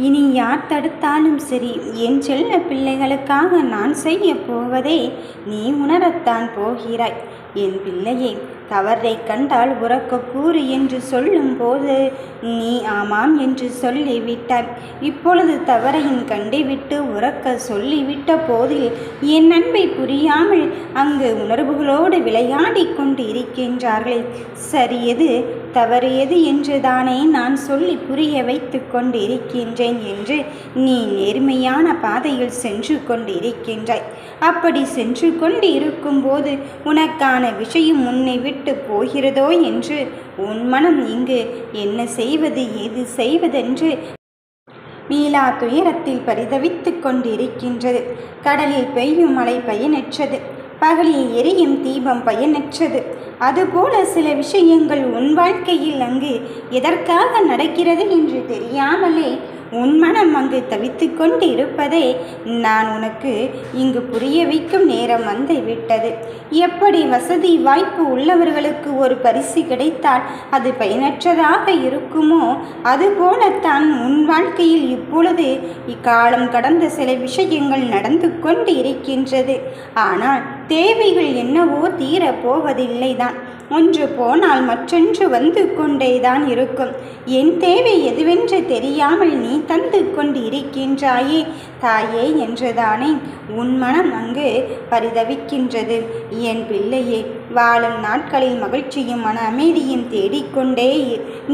இனி யார் தடுத்தாலும் சரி என் செல்ல பிள்ளைகளுக்காக நான் செய்ய போவதை நீ உணரத்தான் போகிறாய். என் பிள்ளையே தவறை கண்டால் உறக்க கூறு என்று சொல்லும்போது நீ ஆமாம் என்று சொல்லிவிட்டாய். இப்பொழுது தவறையும் கண்டுவிட்டு உறக்க சொல்லிவிட்ட போதில் என் அன்பை புரியாமல் அங்கு உணர்வுகளோடு விளையாடி கொண்டு இருக்கின்றார்கள். சரியது தவறு எது என்று தானே நான் சொல்லி புரிய வைத்து கொண்டு இருக்கின்றேன் என்று நீ நேர்மையான பாதையில் சென்று கொண்டு இருக்கின்றாய் அப்படி சென்று கொண்டு இருக்கும்போது உனக்கான விஷயம் உன்னை விட்டு விட்டு போகிறதோ என்று உன் மனம் இங்கு என்ன செய்வது ஏது செய்வதென்று நீலா துயரத்தில் பரிதவித்து கொண்டிருக்கின்றது. கடலில் பெய்யும் மழை பயனற்றது. பகலில் எரியும் தீபம் பயனற்றது. அதுபோல சில விஷயங்கள் உன் வாழ்க்கையில் அங்கு எதற்காக நடக்கிறது என்று தெரியாமலே உன் மனம் அங்கு தவித்து கொண்டு இருப்பதை நான் உனக்கு இங்கு புரிய வைக்கும் நேரம் வந்து விட்டது. எப்படி வசதி வாய்ப்பு உள்ளவர்களுக்கு ஒரு பரிசு கிடைத்தால் அது பயனற்றதாக இருக்குமோ? அதுபோலத்தான் உன் வாழ்க்கையில் இப்பொழுது இக்காலம் கடந்த சில விஷயங்கள் நடந்து கொண்டு இருக்கின்றது ஆனால் தேவைகள் என்னவோ தீரப் போவதில்லைதான் ஒன்று போனால் மற்றொன்று வந்து கொண்டேதான் இருக்கும். என் தேவை எதுவென்று தெரியாமல் நீ தந்து கொண்டு இருக்கின்றாயே தாயே என்றுதானே உன் மனம் அங்கு பரிதவிக்கின்றது. என் பிள்ளையே வாழும் நாட்களில் மகிழ்ச்சியும் மன அமைதியும் தேடிக்கொண்டே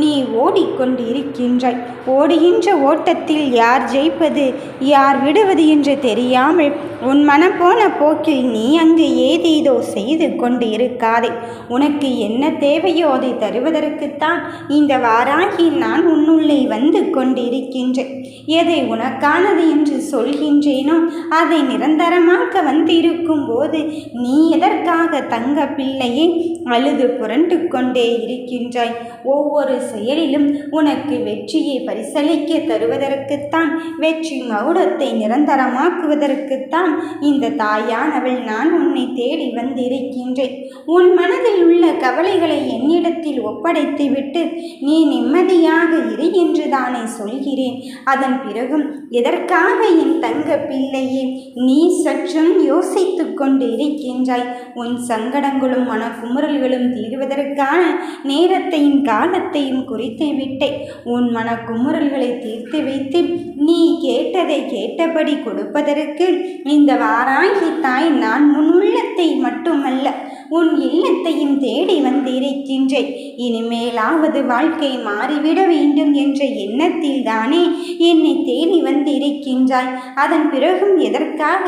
நீ ஓடிக்கொண்டு இருக்கின்றாய் ஓடுகின்ற ஓட்டத்தில் யார் ஜெயிப்பது? யார் விடுவது என்று தெரியாமல் உன் மனம் போன போக்கில் நீ அங்கு ஏதேதோ செய்து கொண்டு இருக்காதே உனக்கு என்ன தேவையோ அதை தருவதற்குத்தான் இந்த வாராகி நான் உன்னுள்ளே வந்து கொண்டிருக்கின்றேன். எதை உனக்கானது என்று சொல்கின்றேனோ அதை நிரந்தரமாக்க வந்திருக்கும் போது நீ எதற்காக தங்க பிள்ளையை அழுது புரண்டு கொண்டே இருக்கின்றாய்? ஒவ்வொரு செயலிலும் உனக்கு வெற்றியை பரிசளிக்க தருவதற்குத்தான் வெற்றி மௌடத்தை நிரந்தரமாக்குவதற்குத்தான் இந்த தாயானவள் நான் உன்னை தேடி வந்திருக்கின்றேன். உன் மனதில் உள்ள கவலைகளை என்னிடத்தில் ஒப்படைத்துவிட்டு நீ நிம்மதியாக இரு என்று தானே சொல்கிறேன். அதன் பிறகும் எதற்காக என் தங்க பிள்ளையே நீ சற்றும் யோசித்து கொண்டு இருக்கின்றாய்? உன் சங்கடங்களும் மனக்குமுறல்களும் தீர்வதற்கான நேரத்தையும் காலத்தையும் குறித்து விட்டேன். உன் மனக்குமுறல்களை தீர்த்து வைத்து நீ கேட்டதை கேட்டபடி கொடுப்பதற்கு இந்த வாராகி தாய் நான் முன் உள்ளத்தை மட்டுமல்ல உன் இல்லத்தையும் தேடி வந்திருக்கின்றேன் இனிமேலாவது வாழ்க்கை மாறிவிட வேண்டும் என்ற எண்ணத்தில் தானே என்னை தேடி வந்திருக்கின்றாய். அதன் பிறகும் எதற்காக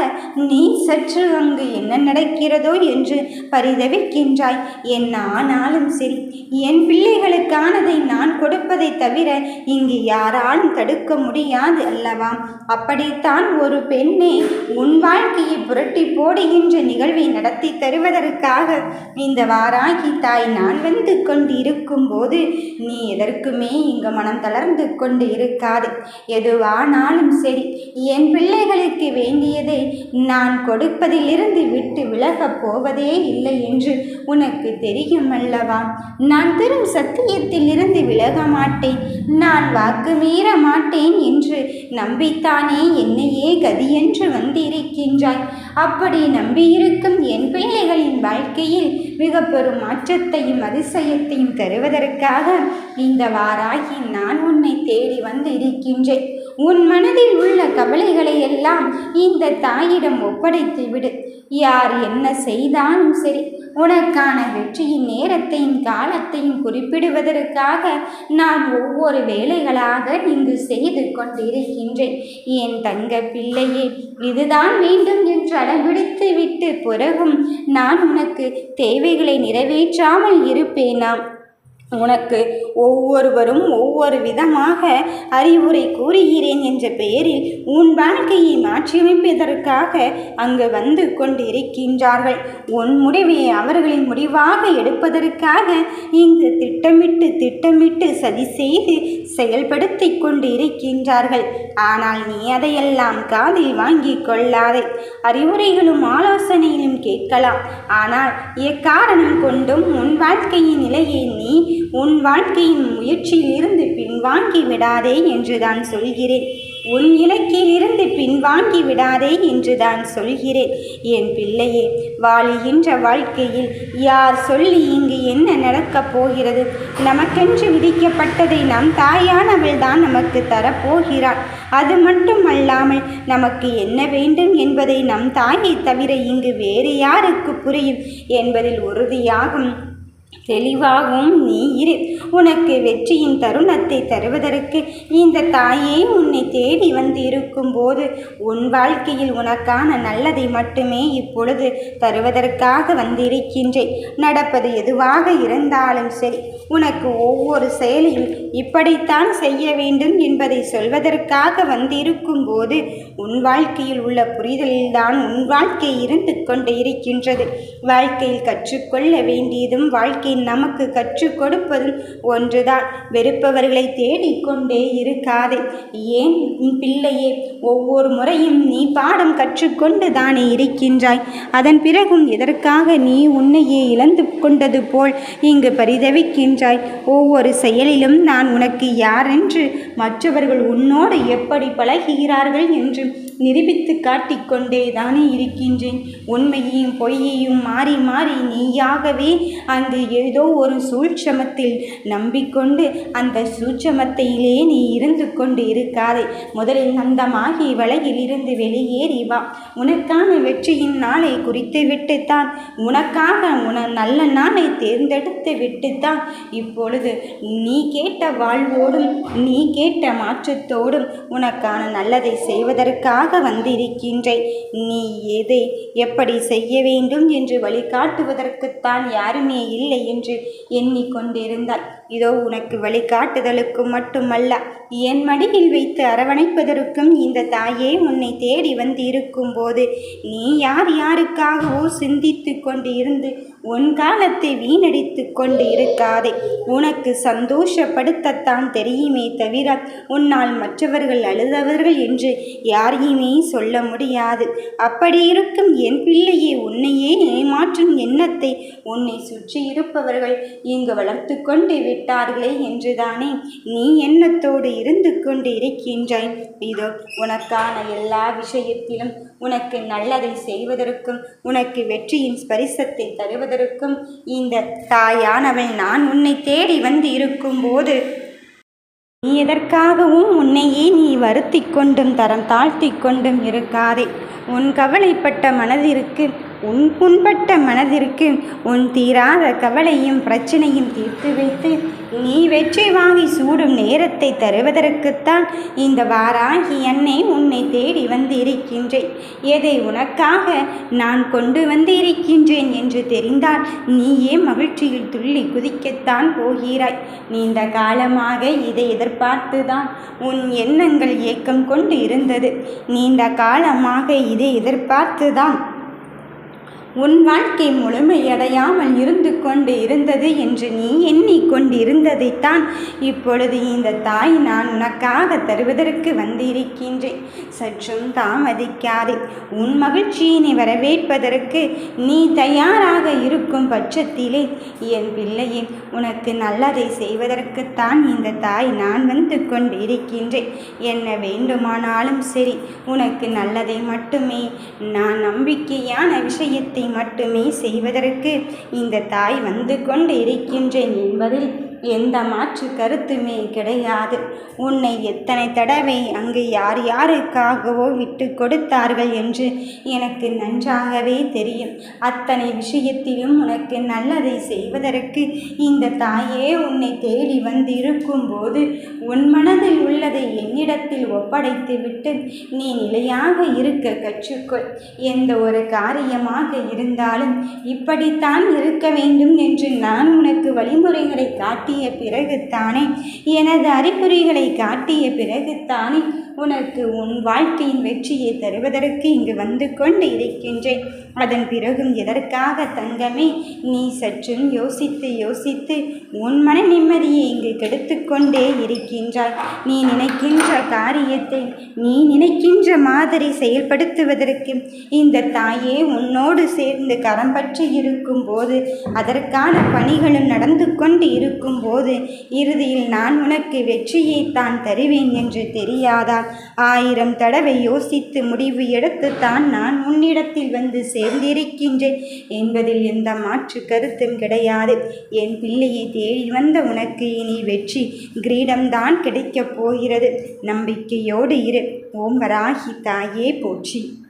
நீ சற்று அங்கு என்ன நடக்கிறதோ என்று பரிதவிக்கின்றாய். என்ன ஆனாலும் சரி என் பிள்ளைகளுக்கானதை நான் கொடுப்பதை தவிர இங்கு யாராலும் தடுக்க முடியாது அல்லவா? அப்படித்தான் ஒரு பெண்ணே உன் வாழ்க்கையை புரட்டி போடுகின்ற நிகழ்வை நடத்தி தருவதற்காக இந்த வாராகி தாய் நான் வந்து கொண்டிருக்கும் போது நீ எதற்குமே இங்கு மனம் தளர்ந்து கொண்டு இருக்காது எதுவானாலும் சரி என் பிள்ளைகளுக்கு வேண்டியதை நான் கொடுப்பதிலிருந்து விட்டு விலகப் போவதே இல்லை என்று உனக்கு தெரியும் அல்லவா? நான் தரும் சத்தியத்திலிருந்து விலக மாட்டேன். நான் வாக்கு மீற மாட்டேன் என்று நம்பித்தானே என்னையே கதியென்று வந்திருக்கின்றாய். அப்படி நம்பியிருக்கும் என் பிள்ளைகளின் வாழ்க்கையில் மிக பெரும் மாற்றத்தையும் அதிசயத்தையும் தருவதற்காக இந்த வாராகி நான் உன்னை தேடி வந்து இருக்கின்றேன் உன் மனதில் உள்ள கவலைகளை எல்லாம் இந்த தாயிடம் ஒப்படைத்து விடு யார் என்ன செய்தாலும் சரி உனக்கான வெற்றியின் நேரத்தையும் காலத்தையும் குறிப்பிடுவதற்காக நான் ஒவ்வொரு வேலைகளாக இங்கு செய்து கொண்டிருக்கின்றேன். என் தங்க பிள்ளையே இதுதான் வேண்டும் என்று அடம்பிடித்து விட்டு பிறகும் நான் உனக்கு தேவைகளை நிறைவேற்றாமல் இருப்பேனாம். உனக்கு ஒவ்வொருவரும் ஒவ்வொரு விதமாக அறிவுரை கூறுகிறேன் என்ற பெயரில் உன் வாழ்க்கையை மாற்றியமைப்பதற்காக அங்கு வந்து கொண்டிருக்கின்றார்கள். உன் முடிவை அவர்களின் முடிவாக எடுப்பதற்காக இங்கு திட்டமிட்டு திட்டமிட்டு சதி செய்து செயல்படுத்தி கொண்டு இருக்கின்றார்கள் ஆனால் நீ அதையெல்லாம் காதில் வாங்கிக் கொள்ளாதே. அறிவுரைகளும் ஆலோசனை கேட்கலாம். ஆனால் எக்காரணம் கொண்டும் உன் வாழ்க்கையின் நிலையை நீ உன் வாழ்க்கையின் முயற்சியிலிருந்து பின்வாங்கி விடாதே என்றுதான் சொல்கிறேன். உன் இலக்கிலிருந்து பின்வாங்கி விடாதே என்று தான் சொல்கிறேன். என் பிள்ளையே வாழுகின்ற வாழ்க்கையில் யார் சொல்லி இங்கு என்ன நடக்கப் போகிறது? நமக்கென்று விதிக்கப்பட்டதை நம் தாயானவள் தான் நமக்கு தரப்போகிறாள். அது மட்டுமல்லாமல் நமக்கு என்ன வேண்டும் என்பதை நம் தாயை தவிர இங்கு வேறு யாருக்கு புரியும் என்பதில் உறுதியாகும் தெளிவாகவும் நீ இரு. உனக்கு வெற்றியின் தருணத்தை தருவதற்கு இந்த தாயே உன்னை தேடி வந்து இருக்கும்போது உன் வாழ்க்கையில் உனக்கான நல்லதை மட்டுமே இப்பொழுது தருவதற்காக வந்திருக்கின்றேன். நடப்பது எதுவாக இருந்தாலும் சரி உனக்கு ஒவ்வொரு செயலையும் இப்படித்தான் செய்ய வேண்டும் என்பதை சொல்வதற்காக வந்திருக்கும் போது உன் வாழ்க்கையில் உள்ள புரிதலில்தான் உன் வாழ்க்கை இருந்து கொண்டு இருக்கின்றது வாழ்க்கையில் கற்றுக்கொள்ள வேண்டியதும் வாழ்க்கை நமக்கு கற்றுக் கொடுப்பதும் ஒன்றுதான். வெறுப்பவர்களை தேடிக்கொண்டே இருக்காதே. ஏன் உன் பிள்ளையே? ஒவ்வொரு முறையும் நீ பாடம் கற்றுக்கொண்டு தானே இருக்கின்றாய். அதன் பிறகும் எதற்காக நீ உன்னையே இழந்து கொண்டது போல் இங்கு பரிதவிக்கின்றாய்? ஒவ்வொரு செயலிலும் நான் உனக்கு யாரென்று மற்றவர்கள் உன்னோடு எப்படி பழகுகிறார்கள் என்று நிரூபித்து காட்டிக்கொண்டே தானே இருக்கின்றேன். உண்மையையும் பொய்யையும் மாறி மாறி நீயாகவே அங்கு ஏதோ ஒரு சூழ்ச்சமத்தில் நம்பிக்கொண்டு அந்த சூட்சமத்தையிலே நீ இருந்து கொண்டு இருக்காதே. முதலில் நந்தமாகி வலையில் இருந்து வெளியேறி வா. உனக்கான வெற்றியின் நாளை குறித்து விட்டுத்தான். உனக்காக உன நல்ல நாளை தேர்ந்தெடுத்து விட்டுத்தான். இப்பொழுது நீ கேட்ட வாழ்வோடும் நீ கேட்ட மாற்றத்தோடும் உனக்கான நல்லதை செய்வதற்காக வந்திருக்கின்றேன் நீ எதை எப்படி செய்ய வேண்டும் என்று வழிகாட்டுவதற்குத்தான் யாருமே இல்லை என்று எண்ணிக்கொண்டிருந்தாள் இதோ உனக்கு வழிகாட்டுதலுக்கும் மட்டுமல்ல என் மடியில் வைத்து அரவணைப்பதற்கும் இந்த தாயே உன்னை தேடி வந்து இருக்கும்போது நீ யார் யாருக்காகவோ சிந்தித்து கொண்டு இருந்து உன் காலத்தை வீணடித்து கொண்டு இருக்காதே உனக்கு சந்தோஷப்படுத்தத்தான் தெரியுமே தவிர உன்னால் மற்றவர்கள் அழுதவர்கள் என்று யாரையுமே சொல்ல முடியாது. அப்படி இருக்கும் என் பிள்ளையே உன்னையே ஏமாற்றும் எண்ணத்தை உன்னை சுற்றி இருப்பவர்கள் இங்கு வளர்த்து கொண்டு விட்டார்களே என்றுதானே? நீ எண்ணத்தோடு இருந்து கொண்டு இருக்கின்றாய் இதோ உனக்கான எல்லா விஷயத்திலும் உனக்கு நல்லதை செய்வதற்கும் உனக்கு வெற்றியின் ஸ்பரிசத்தை தருவதற்கும் இந்த தாயானவள் நான் உன்னை தேடி வந்து இருக்கும்போது நீ எதற்காகவும் உன்னையே நீ வருத்தி கொண்டும் தரம் தாழ்த்தி கொண்டும் இருக்காதே. உன் கவலைப்பட்ட மனதிற்கு உன் புண்பட்ட மனதிற்கு உன் தீராத கவலையும் பிரச்சனையும் தீர்த்து வைத்து நீ வெற்றி வாங்கி சூடும் நேரத்தை தருவதற்குத்தான் இந்த வாராகி என்னை உன்னை தேடி வந்து இருக்கின்றேன் எதை உனக்காக நான் கொண்டு வந்து இருக்கின்றேன் என்று தெரிந்தால் நீயே மகிழ்ச்சியில் துள்ளி குதிக்கத்தான் போகிறாய். நீண்ட காலமாக இதை எதிர்பார்த்துதான் உன் எண்ணங்கள் ஏக்கம் கொண்டு இருந்தது. நீண்ட காலமாக இதை எதிர்பார்த்துதான் உன் வாழ்க்கை முழுமையடையாமல் இருந்து கொண்டு இருந்தது என்று நீ எண்ணிக்கொண்டிருந்ததைத்தான் இப்பொழுது இந்த தாய் நான் உனக்காக தருவதற்கு வந்திருக்கின்றேன். சற்றும் தாமதிக்காதே. உன் மகிழ்ச்சியினை வரவேற்பதற்கு நீ தயாராக இருக்கும் பட்சத்திலே என் பிள்ளையே உனக்கு நல்லதை செய்வதற்குத்தான் இந்த தாய் நான் வந்து கொண்டு இருக்கின்றேன் என்ன வேண்டுமானாலும் சரி உனக்கு நல்லதை மட்டுமே. நான் நம்பிக்கையான விஷயத்தை மட்டுமே செய்வதற்கு இந்த தாய் வந்து கொண்டு இருக்கின்றேன் என்பதில் எந்த மாற்று கருத்துமே கிடையாது. உன்னை எத்தனை தடவை அங்கு யார் யாருக்காகவோ விட்டு கொடுத்தார்கள் என்று எனக்கு நன்றாகவே தெரியும். அத்தனை விஷயத்திலும் உனக்கு நல்லதை செய்வதற்கு இந்த தாயே உன்னை தேடி வந்து இருக்கும்போது உன் மனதில் உள்ளதை என்னிடத்தில் ஒப்படைத்துவிட்டு நீ நிலையாக இருக்க கற்றுக்கொள். எந்த ஒரு காரியமாக இருந்தாலும் இப்படித்தான் இருக்க வேண்டும் என்று நான் உனக்கு வழிமுறைகளை காட்டி காட்டிய பிறகுத்தானே? எனது அறிகுறிகளை காட்டிய பிறகுத்தானே? உனக்கு உன் வாழ்க்கையின் வெற்றியை தருவதற்கு இங்கு வந்து கொண்டு இருக்கின்றேன். அதன் பிறகும் எதற்காக தங்கமே? நீ சற்றும் யோசித்து யோசித்து உன் மன நிம்மதியை இங்கு கெடுத்து கொண்டே இருக்கின்றாய். நீ நினைக்கின்ற காரியத்தை நீ நினைக்கின்ற மாதிரி செயல்படுத்துவதற்கு இந்த தாயே உன்னோடு சேர்ந்து கரம் பற்றி இருக்கும்போது அதற்கான பணிகளும் நடந்து கொண்டு இருக்கும்போது இறுதியில் நான் உனக்கு வெற்றியை தான் தருவேன் என்று தெரியாதா? ஆயிரம் தடவை யோசித்து முடிவு எடுத்துத்தான் நான் உன்னிடத்தில் வந்து சேர்ந்திருக்கின்றேன். என்பதில் எந்த மாற்று கருத்தும் கிடையாது. என் பிள்ளையை தேடி வந்த உனக்கு இனி வெற்றி கிரீடம்தான் கிடைக்கப் போகிறது. நம்பிக்கையோடு இரு. ஓம் வராகி தாயே போற்றி.